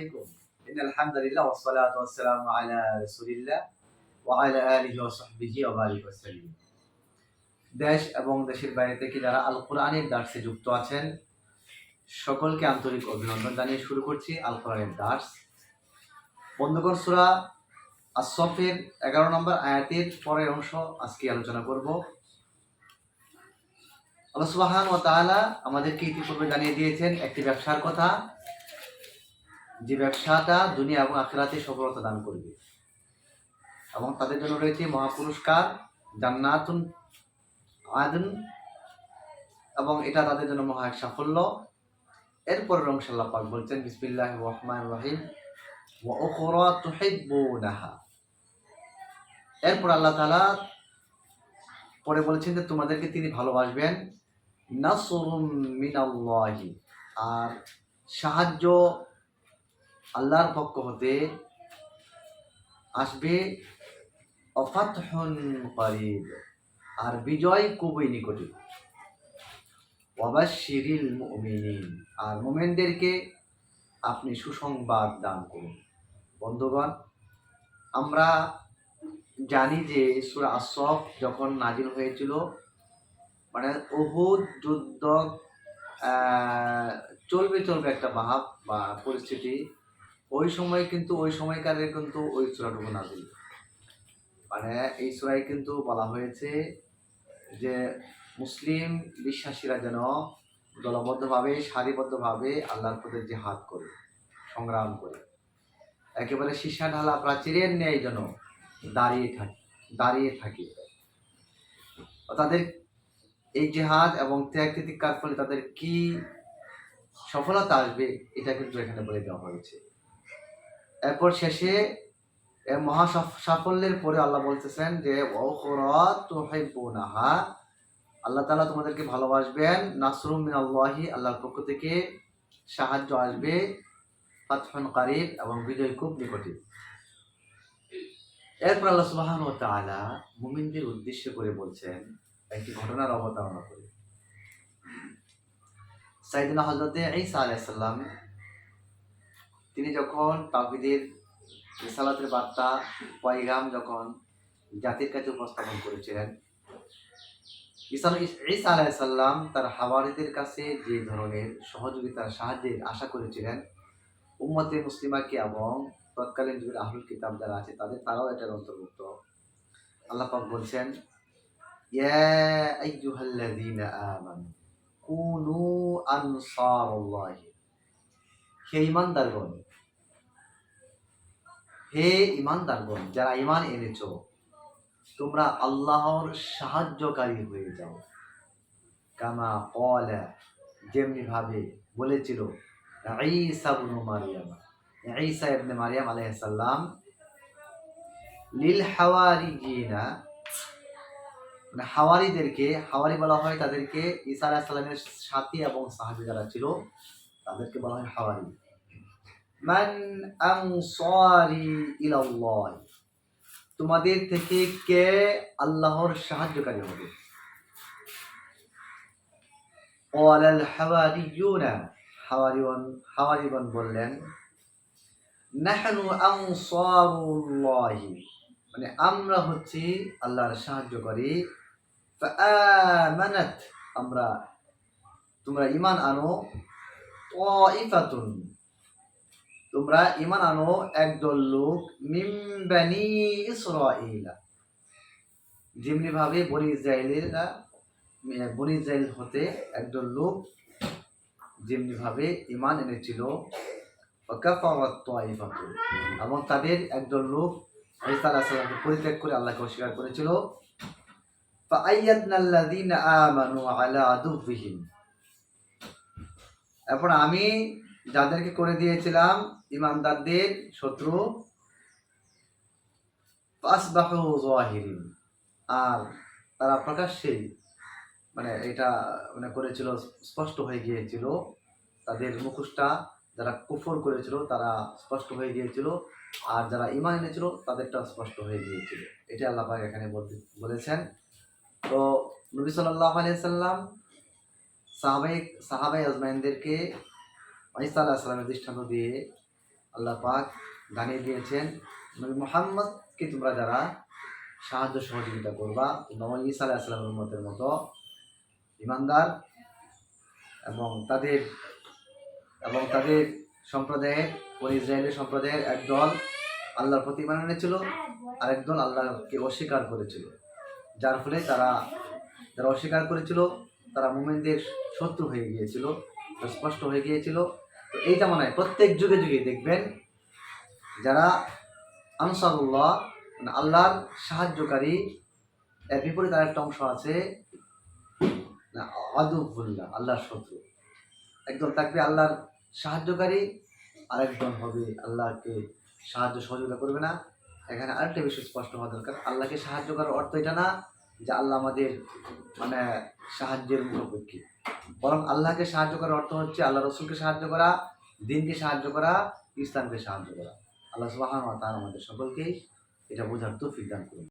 عليكم إن الحمد لله والصلاة والسلام على رسول الله وعلى آله وصحبه وبارك وسلم দেশ এবং দেশের বাইরে থেকে যারা আল কোরআনের দার্সে যুক্ত আছেন সকলকে আন্তরিক অভিনন্দন জানিয়ে শুরু করছি আল কোরআনের দার্স বন্ধুগণ সুরা আসফের এগারো নম্বর আয়াতের পরের অংশ আজকে আলোচনা করব আল্লাহ সুবাহান ও তাআলা আমাদেরকে ইতিপূর্বে জানিয়ে দিয়েছেন একটি ব্যবসার কথা যে ব্যবসাটা দুনিয়া এবং আখেরাতে সফলতা দান করবে। এবং তাদের জন্য রয়েছে মহাপুরস্কার, জান্নাতুন আদন, এবং এটা তাদের জন্য মহা এক সাফল্য। এরপরের অংশ আল্লাহ পাক বলছেন বিসমিল্লাহ রহমান রহিম এরপর আল্লাহ তাআলা পরে বলেছেন যে, তোমাদেরকে তিনি ভালোবাসবেন। নাসরুম মিনাল্লাহি। আর সাহায্য আল্লাহর পক্ষ হতে আসবে অফাতহন করিব, আর বিজয় খুবই নিকটে। ওয়াবাশিরিল মুমিনিন, আর মোমেনদেরকে আপনি সুসংবাদ দান করুন। বন্ধুগণ, আমরা জানি যে সুরা আসফ যখন নাজিল হয়েছিল মানে অহুদ যুদ্ধ চলবে চলবে একটা ভাব বা পরিস্থিতি ওই সময় কিন্তু ওই সময়কারের কিন্তু ওই সুরাটুকু নাজিল মানে এই সুরায় কিন্তু বলা হয়েছে যে মুসলিম বিশ্বাসীরা যেন দলবদ্ধভাবে, সারিবদ্ধভাবে আল্লাহর পথে জেহাদ করে, সংগ্রাম করে। একেবারে সীসা ঢালা প্রাচীরের ন্যায় যেন দাঁড়িয়ে থাকে দাঁড়িয়ে থাকে। তাদের এই জেহাদ এবং ত্যাগ তিতিকার ফলে তাদের কি সফলতা আসবে, এটা কিন্তু এখানে বলে দেওয়া হয়েছে। এরপর শেষে মহা সাফ- সাফল্যের পরে আল্লাহ বলতেছেন যে আল্লাহ তাআলা তোমাদেরকে ভালোবাসবেন। নাসরুম মিনাল্লাহি, আল্লাহর পক্ষ থেকে সাহায্য আসবে। ফাতহুন কারিব এবং বিজয় খুব নিকটে। এরপর আল্লাহ সুবহানাহু ওয়া তাআলা মুমিনদের উদ্দেশ্য করে বলছেন, একটি ঘটনার অবতারণা করে। সাইদিনা হজরতে এই আলাইহিস সালাম তিনি যখন তাওহীদের রিসালাতের বার্তা, পয়গাম যখন জাতির কাছে উপস্থাপন করেছিলেন, ঈসা আলাইহিস সালাম তার হাওয়ারিদের কাছে যে ধরনের সহযোগিতার সাহায্যের আশা করেছিলেন, উম্মতে মুসলিমাকে এবং তৎকালীন যুগের আহলুল কিতাব যারা আছে তাদের, তারাও এটার অন্তর্ভুক্ত। আল্লাহ পাক বলছেন, ইয়া আইয়ুহাল্লাযীনা আমানু কুনু আনসারুল্লাহি হে ঈমানদারগণ হে ঈমানদারগণ যারা ইমান এনেছ, তোমরা আল্লাহর সাহায্যকারী হয়ে যাও। কামা ক্বালা, যেমনি ভাবে বলেছিল মারইয়াম ঈসা লিল হাওয়ারিজিনা মানে হাওয়ারিদেরকে, হাওয়ারি বলা হয় তাদেরকে, ঈসা আলাইহিস সাথী এবং সাহাবী যারা ছিল তাদেরকে বলা হয় হাওয়ারি। মান আনসারি ইলাল্লাহ। তোমাদের থেকে কে আল্লাহর সাহায্যকারী হবে? ওয়ালাল হাওয়ারিয়ুনা। হাওয়ারিগণ হাওয়ারিগণ বললেন, নাহানু আনসারুল্লাহি। মানে আমরা হচ্ছি আল্লাহর সাহায্যকারী। ফা আমানাত আমরা তোমরা ইমান আনো। তোমরা ইমান আনো একদল লোক মিমবানি ইসরাইলা যেমনি ভাবে বনি ইসরায়েলেরা বনি ইসরায়েল হতে একদল লোক যেমনি ভাবে ইমান এনেছিল এবং তাদের একদল লোক পরিত্যাগ করে আল্লাহকে অস্বীকার করেছিল। আলা এখন আমি যাদেরকে করে দিয়েছিলাম, ইমানদারদের শত্রু পাসবাহিন আর তারা প্রকাশ্যে মানে এটা মানে করেছিল, স্পষ্ট হয়ে গিয়েছিল। তাদের মুখোশটা যারা কুফর করেছিল, তারা স্পষ্ট হয়ে গিয়েছিল। আর যারা ইমান এনেছিল, তাদেরটা স্পষ্ট হয়ে গিয়েছিল। এটা আল্লাহ এখানে বলতে বলেছেন। তো নবী সাল্লাহ আলিয়া সাল্লাম সাহাবাই সাহাবাই আজমাইনদেরকে ঈসা আলাহ সালামের দৃষ্টান্ত দিয়ে আল্লাহ পাক জানিয়ে দিয়েছেন মোহাম্মদকে তোমরা যারা সাহায্য সহযোগিতা করবা নবী ঈসা আলাহ আসসালামের মতের মতো ইমানদার এবং তাদের এবং তাদের সম্প্রদায়ের ও ইসরায়েলের সম্প্রদায়ের একদল আল্লাহর প্রতি ইমান এনেছিল, আরেক দল আল্লাহকে অস্বীকার করেছিল। যার ফলে তারা, যারা অস্বীকার করেছিল তারা মোমেনদের শত্রু হয়ে গিয়েছিল স্পষ্ট হয়ে গিয়েছিল। তো এইটা মনে হয় প্রত্যেক যুগে যুগে দেখবেন যারা আনসারুল্লাহ মানে আল্লাহর সাহায্যকারী, এর বিপরীত আরেকটা অংশ আছে, না, আদুবুল্লাহ, আল্লাহর শত্রু। একদল থাকবে আল্লাহর সাহায্যকারী, আরেকজন হবে আল্লাহকে সাহায্য সহযোগিতা করবে না। এখানে আরেকটা বিষয় স্পষ্ট হওয়া দরকার, আল্লাহকে সাহায্য করার অর্থ এটা না যে আল্লাহ আমাদের মানে সাহায্যের মুখোমুখি বরং আল্লাহকে সাহায্য করার অর্থ হচ্ছে আল্লাহ রসুলকে সাহায্য করা, দিনকে সাহায্য করা, ইসলামকে সাহায্য করা। আল্লাহ সুবাহ তার আমাদের সকলকেই এটা বোঝার তো দান করুন।